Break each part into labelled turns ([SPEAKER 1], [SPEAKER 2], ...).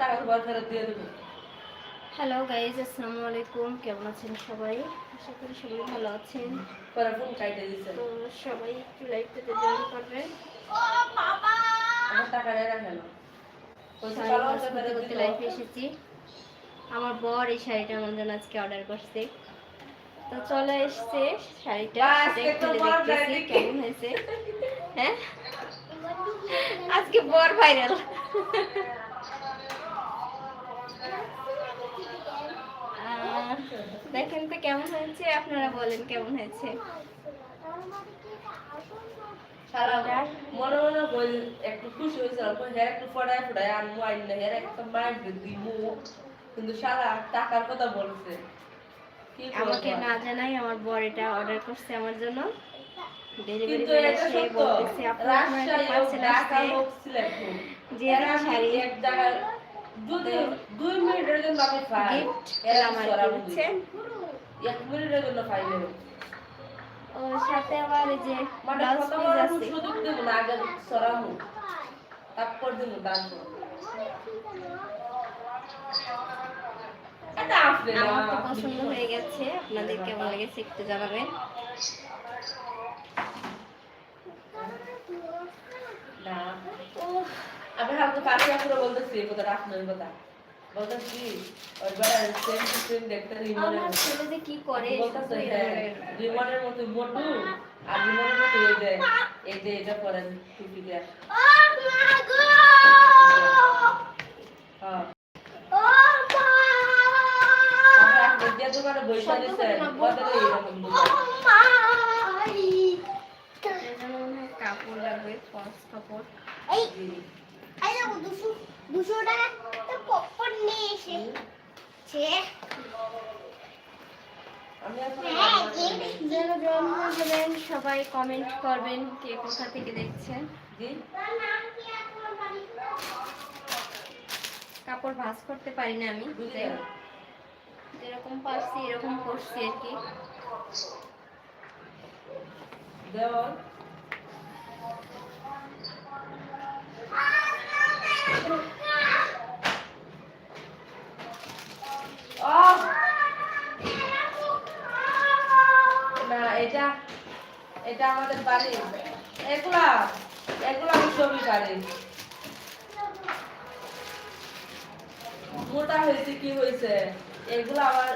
[SPEAKER 1] টাকা ঘর ফেরত দিয়ে দেবো
[SPEAKER 2] হ্যালো গাইজ আসসালামু আলাইকুম। কেমন আছেন সবাই? আশা করি সবাই ভালো আছেন।
[SPEAKER 1] পরে ফোন কাইটে দিছে
[SPEAKER 2] তো সবাই একটু লাইভটাতে জয়েন করবেন
[SPEAKER 1] আমার টাকা
[SPEAKER 2] করতে লাইভে এসেছি। আমার বর এই শাড়িটা আমার জন্য আজকে অর্ডার করছে। তো চলে এসছে শাড়িটা। দেখতেছি কেমন হয়েছে? হ্যাঁ? আজকে বর ভাইরাল দেখেন তো কেমন হয়েছে আপনারা বলেন কেমন হয়েছে?
[SPEAKER 1] মনে মনে বল একটু খুশি হয়েছে হ্যাঁ একটু ফড়ায় ফড়ায় আনব আইন না হ্যাঁ একটা মাইন্ড দিমু কিন্তু সারা টাকার কথা বলছে।
[SPEAKER 2] আমাকে না জানাই আমার বর এটা অর্ডার করছে আমার জন্য। ডেলিভারি
[SPEAKER 1] কিন্তু
[SPEAKER 2] বয়
[SPEAKER 1] এটা
[SPEAKER 2] এসে
[SPEAKER 1] সত্য।
[SPEAKER 2] বলতেছে আপনার একটা পার্সেল আসছে।
[SPEAKER 1] হোক, সিলেট হোক,
[SPEAKER 2] যে শাড়ি
[SPEAKER 1] এক জায়গায় যদি দুই মিনিটের জন্য আমি
[SPEAKER 2] গিফট
[SPEAKER 1] এরা
[SPEAKER 2] আর কি বুঝছেন?
[SPEAKER 1] এক মিনিটের জন্য পাইলে
[SPEAKER 2] ওর সাথে আবার যে
[SPEAKER 1] মানে
[SPEAKER 2] ব্লাউজ পিস আছে।
[SPEAKER 1] সুযোগ দেব না আগে সরা তারপর দেব তারপর এটা আসলে না
[SPEAKER 2] আমার তো পছন্দ হয়ে গেছে। আপনাদের কেমন লেগেছে একটু জানাবেন?
[SPEAKER 1] না। আমি হালকা পাশে করে বলতেছি কথাটা আপনার কথা। বলতেছি ওই বেড়া সেম টু সেম দেখতে রিমনের
[SPEAKER 2] আমার ছেলে যে কি করে
[SPEAKER 1] হ্যাঁ। রিমনের মতো মোটু আর রিমনের মতো এই এই যে এটা দোকানে বসে এরকম
[SPEAKER 2] কাপড় লাগবে ফলস কাপড়।
[SPEAKER 1] জি।
[SPEAKER 3] দুশো টাকা তো পপকর্ন নিয়ে এসেছে হ্যাঁ,
[SPEAKER 2] সবাই কমেন্ট করবেন কে কোথা থেকে দেখছেন। কাপড় ভাঁজ করতে পারি না আমি যেরকম পারছি এরকম করছি আর কি।
[SPEAKER 1] দেওয়ার না মোটা হয়েছে, কি হয়েছে? এগুলো আমার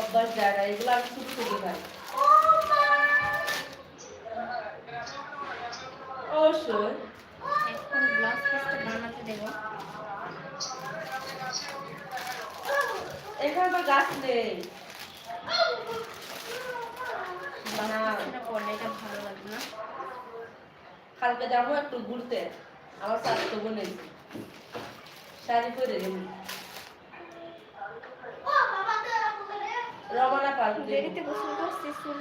[SPEAKER 1] অভ্যাস যায় না, এগুলো আমি ছোট ছোট খাই। অবশ্যই।
[SPEAKER 2] এখন ব্লাউজ বানাতে দেবো।
[SPEAKER 1] এখানে তো গাছ নেই কালকে যাব একটু ঘুরতে। আমার স্বাস্থ্য বলে শাড়ি যাব। রমনা পার্ক
[SPEAKER 2] দেরিতে গোসল করছি চুল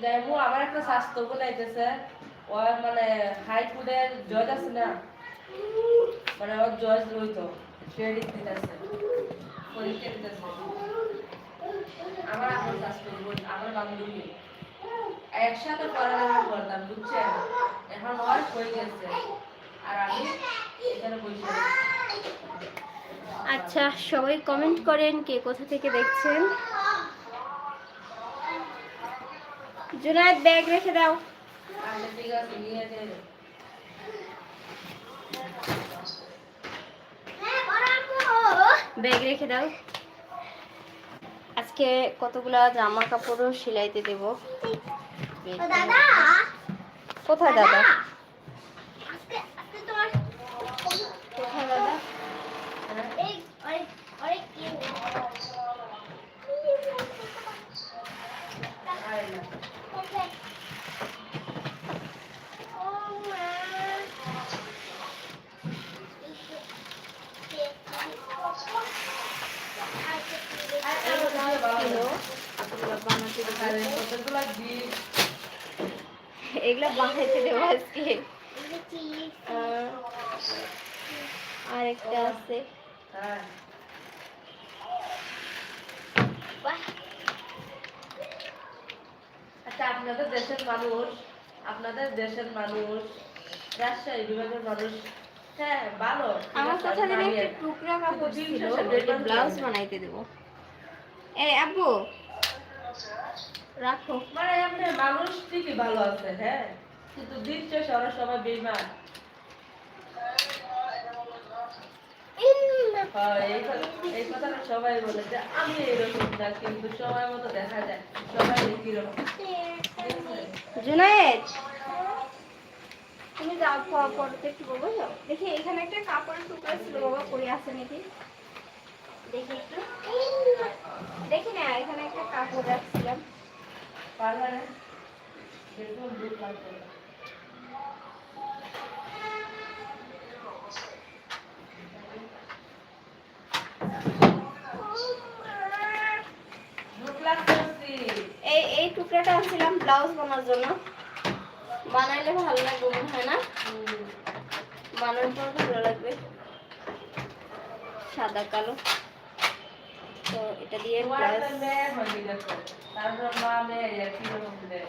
[SPEAKER 1] যাইবো আমার একটা স্বাস্থ্য বলাইতেছে ওর মানে হাই ফুডের জজ আছে না? মানে ওর জজ রইতো ট্রেডিং দিতেছে, পরীক্ষা দিতেছে। আমার আমার স্বাস্থ্য আমার বান্ধবী। একসাথে পড়ালেখা করতাম, বুঝছেন? এখন ওর হয়ে গেছে। আর আমি এখানে বসে
[SPEAKER 2] আচ্ছা সবাই কমেন্ট করেন কে কোথা থেকে দেখছেন। জুনায়েদ ব্যাগ রেখে দাও। ব্যাগ রেখে দাও। আজকে কতগুলো জামা কাপড়ও সেলাইতে দেবো?
[SPEAKER 3] দাদা।
[SPEAKER 2] কোথায় দাদা
[SPEAKER 3] আজকে আজকে তোমার
[SPEAKER 2] কোথায় দাদা
[SPEAKER 3] এই অনেক অনেক কি
[SPEAKER 1] আরে না
[SPEAKER 3] ও মা
[SPEAKER 2] কিলো এগুলো বানাতে দেবো
[SPEAKER 1] আরে কতগুলো দিন
[SPEAKER 2] এগুলো বানাইতে দেবো আজকে। আর একটা আছে।
[SPEAKER 1] আচ্ছা আপনাদের দেশের মানুষ আপনাদের দেশের মানুষ রাজশাহী বিভাগের মানুষ হ্যাঁ ভালো।
[SPEAKER 2] আমার কথা দিলে একটা টুকরা কাপড় ছিল ব্লাউজ বানাইতে দেবো। এই আব্বু। রাখো।
[SPEAKER 1] মানে এমনি মানুষ ঠিকই ভালো আছে হ্যাঁ? কিন্তু ওরা সবাই বেইমান। এই কথাটা সবাই বলে যে আমি এরকম না কিন্তু সময় মতো দেখা যায়। সবাই একই রকম
[SPEAKER 2] জুনায়েদ। তুমি যাও পড়তে একটু দেখি এখানে একটা কাপড়ের টুকরা ছিল বাবা পরে আছে নাকি? দেখি একটু। না এখানে একটা কাপড় রাখছিলাম এই এই টুকরাটা আনছিলাম ব্লাউজ বানার জন্য। বানাইলে ভালো লাগবে মনে হয় না? বানানোর পর ভালো লাগবে। সাদা কালো তো এটা দিয়ে
[SPEAKER 1] তোমার
[SPEAKER 2] ব্লাউজ
[SPEAKER 1] একটা মেয়ে হয়ে গেছে তারপর মা মেয়ে একই রকম দেয়।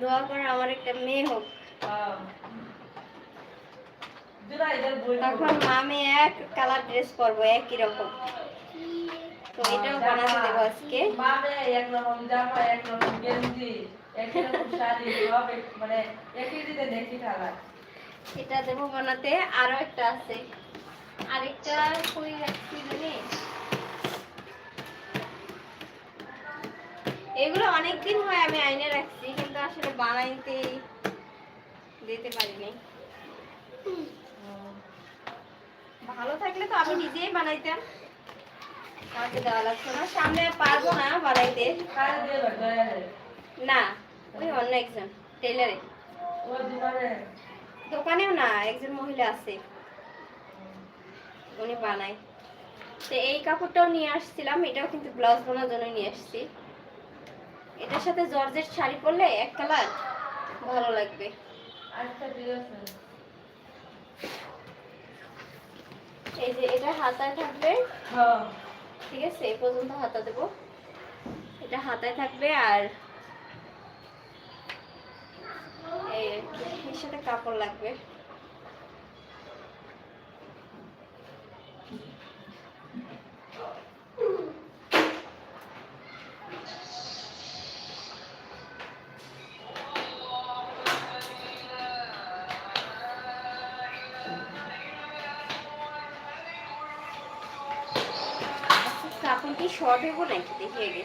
[SPEAKER 2] দোয়া করে আমার একটা মেয়ে হোক।
[SPEAKER 1] বই
[SPEAKER 2] তখন মামি এক কালার ড্রেস পরবো একই রকম। তো এটাও বানাতে দেবো আজকে।
[SPEAKER 1] একরকম জামা একরকম গেঞ্জি মানে
[SPEAKER 2] এটা দেবো বানাতে আরও একটা আছে। আরেকটা কই রাখছি জানি এগুলো অনেকদিন হয় আমি আইনে রাখছি, কিন্তু আসলে বানাইতে দিতে পারিনি। ভালো থাকলে তো আমি নিজেই বানাইতাম। আমাকে না। সামনে পারব না বানাইতে। না, ওই অন্য দোকানেও না, একজন মহিলা আছে। উনি বানায়। তো এই কাপড়টাও নিয়ে আসছিলাম, এটাও কিন্তু ব্লাউজ বানানোর জন্য নিয়ে আসছি। এটার সাথে জর্জেট শাড়ি পরলে এক কালার ভালো লাগবে। এই যে এটা হাতায় থাকবে।
[SPEAKER 1] হ্যাঁ।
[SPEAKER 2] ঠিক আছে এই পর্যন্ত হাতা দেবো। এটা হাতায় থাকবে আর এই এর সাথে কাপড় লাগবে। কি শর্ট হইব নাকি? দেখি আগে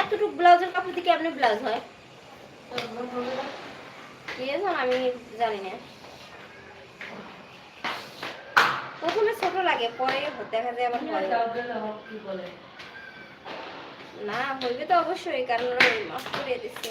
[SPEAKER 2] এতটুকু ব্লাউজের কাপড় দিয়ে কেমনি ব্লাউজ হয়? আমি জানি না। প্রথমে ছোট লাগে, পরে দেখা যায়
[SPEAKER 1] বলে
[SPEAKER 2] না, হইবে তো অবশ্যই, কারণ মাফ করে দিচ্ছে।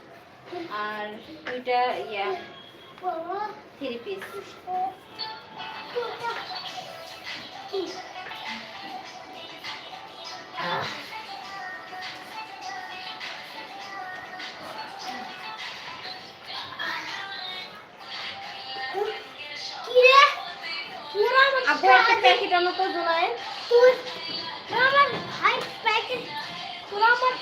[SPEAKER 2] আর দুইটা, ইয়া থ্রি পিস আপু একটা প্যাকেট আনো তো
[SPEAKER 3] আমার হাই প্যাকেট তোরা আমার